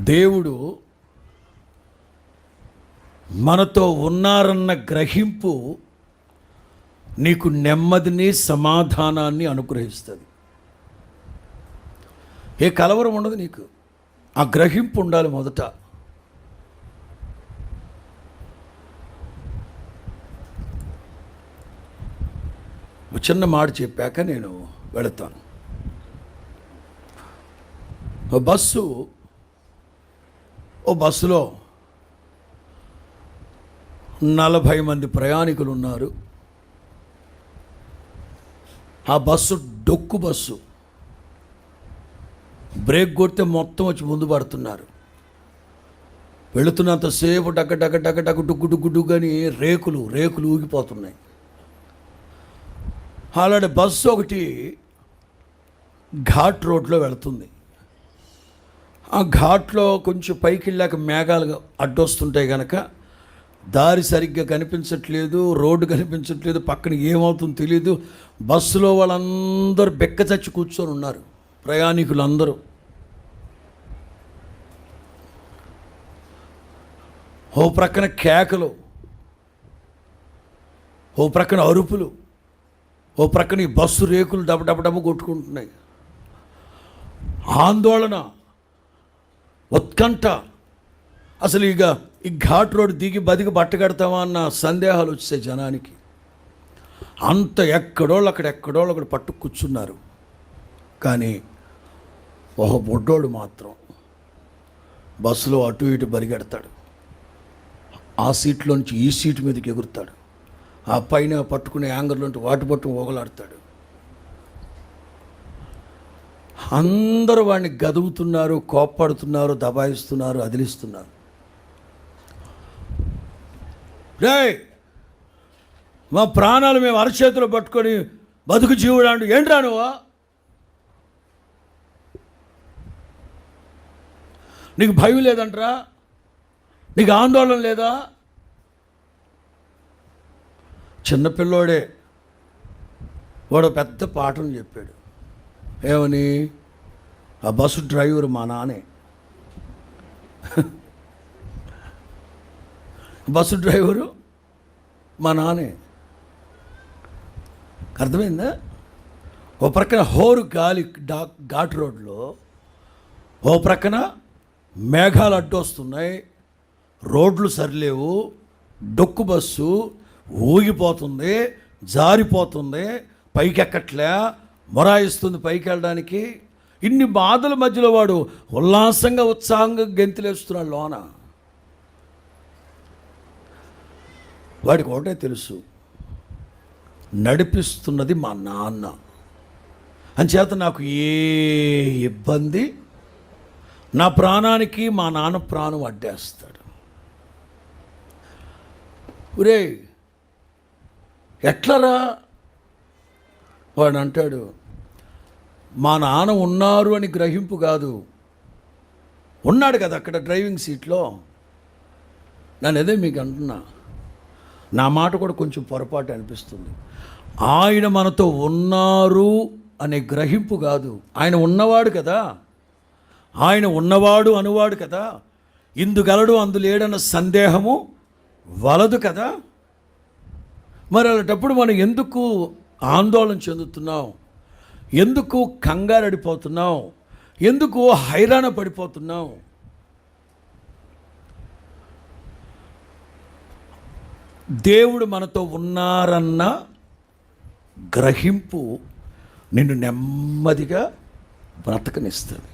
దేవుడు మనతో ఉన్నారన్న గ్రహింపు నీకు నెమ్మదిని సమాధానాన్ని అనుగ్రహిస్తుంది. ఏ కలవరం ఉండదు నీకు. ఆ గ్రహింపు ఉండాలి మొదట. చిన్న మాట చెప్పాక నేను వెళతాను. బస్సు ఓ బస్సులో నలభై మంది ప్రయాణికులు ఉన్నారు ఆ బస్సు డొక్కు బస్సు. బ్రేక్ కొడితే మొత్తం వచ్చి ముందు పడుతున్నారు. వెళుతున్నంతసేపు డగ్గ డగ్గ డగ్గ డగ్గ డుగ్గు డుగ్గు డుగ్గు అని రేకులు రేకులు ఊగిపోతున్నాయి. అలాంటి బస్సు ఒకటి ఘాట్ రోడ్లో వెళుతుంది. ఆ ఘాట్లో కొంచెం పైకి వెళ్ళాక మేఘాలు అడ్డొస్తుంటాయి కనుక దారి సరిగ్గా కనిపించట్లేదు రోడ్డు కనిపించట్లేదు పక్కన ఏమవుతుందో తెలియదు బస్సులో వాళ్ళందరూ బెక్క చచ్చి కూర్చొని ఉన్నారు ప్రయాణికులు అందరూ ఓ ప్రక్కన కేకలు ఓ ప్రక్కన అరుపులు ఓ ప్రక్కన ఈ బస్సు రేకులు డబ డబ డబ కొట్టుకుంటున్నాయి. ఆందోళన. ఉత్కంఠ. అసలు ఇక ఈ ఘాట్ రోడ్ దిగి బతికి బట్టగడతామా అన్న సందేహాలు వచ్చాయి జనానికి. అంత ఎక్కడోళ్ళు అక్కడ ఎక్కడోళ్ళు అక్కడ పట్టు కూర్చున్నారు. కానీ ఒక బొడ్డోడు మాత్రం బస్సులో అటు ఇటు బరిగెడతాడు. ఆ సీట్లోంచి ఈ సీటు మీదకి ఎగురుతాడు. ఆ పైన పట్టుకునే యాంగర్లోంచి వాటి పట్టు ఓగలాడతాడు. అందరూ వాడిని గదువుతున్నారు కోప్పడుతున్నారు దబాయిస్తున్నారు అదిలిస్తున్నారు. రే మా ప్రాణాలు మేము అరచేతిలో పట్టుకొని బతుకు జీవుడాండు. ఏంట్రా నువ్వు? నీకు భయం లేదంట్రా? నీకు ఆందోళన లేదా? చిన్నపిల్లోడే వాడు పెద్ద పాఠం చెప్పాడు. ఏమని? ఆ బస్సు డ్రైవర్ మా నానే. బస్సు డ్రైవరు మా నానే. అర్థమైందా? ఓ ప్రక్కన హోరు గాలి డా ఘాట్ రోడ్లో ఓ ప్రక్కన మేఘాలు అడ్డొస్తున్నాయి. రోడ్లు సరిలేవు. డొక్కు బస్సు ఊగిపోతుంది జారిపోతుంది పైకెక్కట్లే. మొరాయిస్తుంది పైకి వెళ్ళడానికి ఇన్ని బాధల మధ్యలో వాడు ఉల్లాసంగా ఉత్సాహంగా గెంతులేస్తున్నాడు లోన. వాడికి ఒకటే తెలుసు నడిపిస్తున్నది మా నాన్న. అంచేత నాకు ఏ ఇబ్బంది నా ప్రాణానికి మా నాన్న ప్రాణం అడ్డేస్తాడు. ఒరే ఎట్లరా? వాడు అంటాడు మా నాన్న ఉన్నారు అని గ్రహింపు కాదు. ఉన్నాడు కదా అక్కడ డ్రైవింగ్ సీట్లో. నన్ను అదే మీకు అంటున్నా. నా మాట కూడా కొంచెం పొరపాటు అనిపిస్తుంది. ఆయన మనతో ఉన్నారు అనే గ్రహింపు కాదు. ఆయన ఉన్నవాడు కదా. ఆయన ఉన్నవాడు అనువాడు కదా. ఇందుగలడు అందులేడన్న సందేహము వలదు కదా. మరి అలాంటప్పుడు మనం ఎందుకు ఆందోళన చెందుతున్నాం? ఎందుకు కంగారడిపోతున్నావు? ఎందుకు హైరాణ పడిపోతున్నావు? దేవుడు మనతో ఉన్నారన్న గ్రహింపు నిన్ను నెమ్మదిగా బ్రతకనిస్తుంది.